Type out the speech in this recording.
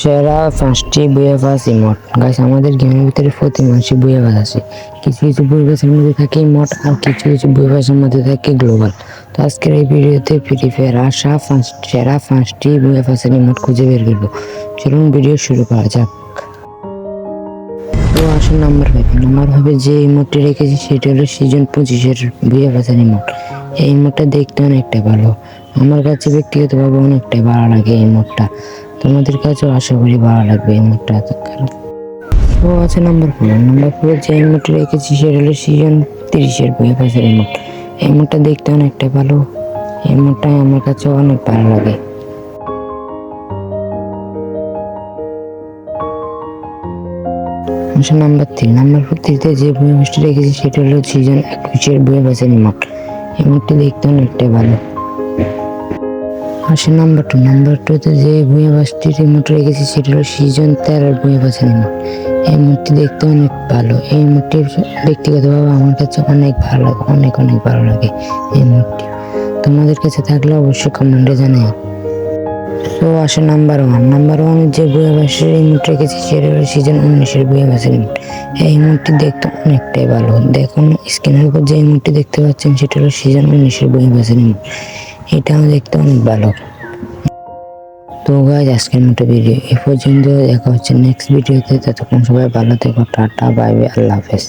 সেরা পাঁচটি বুয়েভাস ইমোট গাছ আমাদের গেমের ভিতরে প্রতি মাসে বুয়েভাস আছে। কিছু কিছু বই বুয়েভাসের মধ্যে থাকে ইমোট আর কিছু কিছু বুয়েভাসের মধ্যে থাকে গ্লোবাল। তো আজকের এই ভিডিওতে ফ্রি ফায়ার আসা পাঁচ সেরা পাঁচটি বুয়েভাসের ইমোট খুঁজে বের করব। চলুন ভিডিও শুরু করা যাক। তো আসুন নাম্বার ফাইভ নাম্বার ফাইভে যে ইমোটটি রেখেছি, সেটা হলো সিজন পঁচিশের বুয়ে বাজার ইমোট এই ইমোটটা দেখতে অনেকটা ভালো। আমার কাছে ব্যক্তিগতভাবে অনেকটাই ভালো লাগে এই ইমোটটা তোমাদের কাছেও আশা করি ভালো লাগবে এই ইমোটটা কারণ তো আছে নাম্বার ফোর নাম্বার ফোরে যে ইমোটটা রেখেছি সেটা হলো সিজন তিরিশের বুয়ে বাজার ইমোট এই ইমোটটা দেখতে অনেকটা ভালো। এই ইমোটটা আমার কাছে অনেক ভালো লাগে। নাম্বার থ্রি নাম্বার ফোর থ্রিতে যে বই রেখেছি সেটা হলো সিজন একুশের বই বাজার ইমোট এই মুখটি দেখতে অনেকটাই ভালো। আসে নাম্বার টু নাম্বার টুতে যে বই মাছটি রিমোট রেখেছি সেটা হলো সিজন তেরোর বই বাজার ইমোট এই মুহূর্তে দেখতে অনেক ভালো। এই মুহূর্তে ব্যক্তিগতভাবে আমার কাছে অনেক ভালো লাগে, অনেক অনেক ভালো লাগে এই মুহূর্তে। তোমাদের কাছে থাকলে অবশ্যই কমেন্টে জানাই তো আসে নাম্বার ওয়ান নাম্বার ওয়ান যে বইয়া বাসের ইমোট রেখেছি সেটা হলো সিজন উনিশের বইয়া বাসের ইমোট এই ইমোটটি দেখতে অনেকটাই ভালো। দেখুন স্ক্রিনের উপর যে ইমোটটি দেখতে পাচ্ছেন সেটা হলো সিজন উনিশের বইয়া বাসের ইমোট এটাও দেখতে অনেক ভালো। তো গাছ আজকের মতো ভিডিও এ পর্যন্ত, দেখা হচ্ছে নেক্সট ভিডিওতে ততক্ষণ সবাই ভালো থেকো, টাটা বাই বাই আল্লাহ হাফেজ।